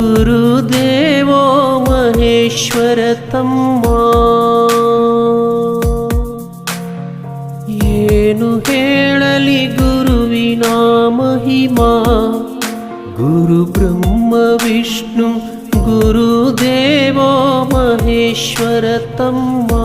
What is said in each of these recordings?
गुरुदेवो महेश्वरतं मा येनु हेळलिगुरुविनाम हि मा गुरुब्रह्मविष्णु गुरुदेवो महेश्वरतं मा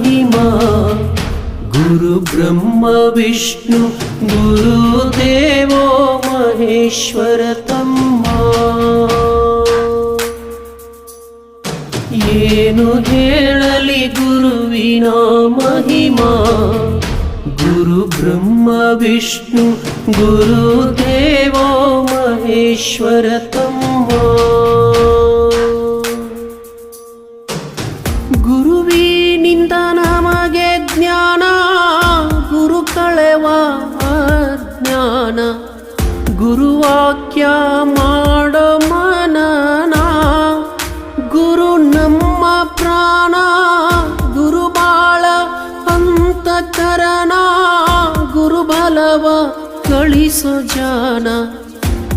ಮಹಿಮಾ ಗುರು ಬ್ರಹ್ಮ ವಿಷ್ಣು ಗುರು ದೇವೋ ಮಹೇಶ್ವರ ತಮ್ಮ ಏನು ಹೇಳಲಿ ಗುರುವಿನ ಮಹಿಮಾ ಗುರು ಬ್ರಹ್ಮ ವಿಷ್ಣು ಗುರು ದೇವೋ ಮಹೇಶ್ವರ ತಮ್ಮ ಗುರುವಾಕ್ಯ ಮಾಡೋ ಗುರು ನಮ್ಮ ಪ್ರಾಣ ಗುರುಬಾಳ ಅಂತಕರಣ ಗುರುಬಲವ ಕಳಿಸೋ ಜಾನ.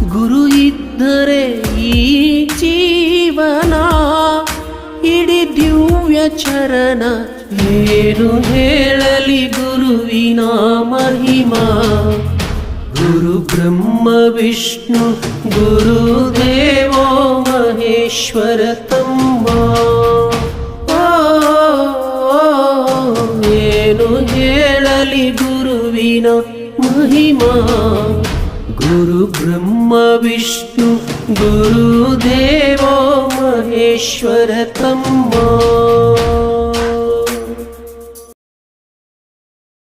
ಗುರು ಇದ್ದರೆ ಈ ಜೀವನ, ಇಡೀ ದಿವ್ಯ ಚರಣ. ಏನು ಹೇಳಲಿ ಗುರುವಿನ ಮಹಿಮಾ? ಗುರು ಬ್ರಹ್ಮ ವಿಷ್ಣು ಗುರು ದೇವೋ ಮಹೇಶ್ವರ ತಮ್ಮ ಓ, ಏನು ಹೇಳಲಿ ಗುರುವಿನ ಮಹಿಮಾ ಗುರು ಬ್ರಹ್ಮ ವಿಷ್ಣು ಗುರು ದೇವೋ ಮಹೇಶ್ವರ ತಮ್ಮ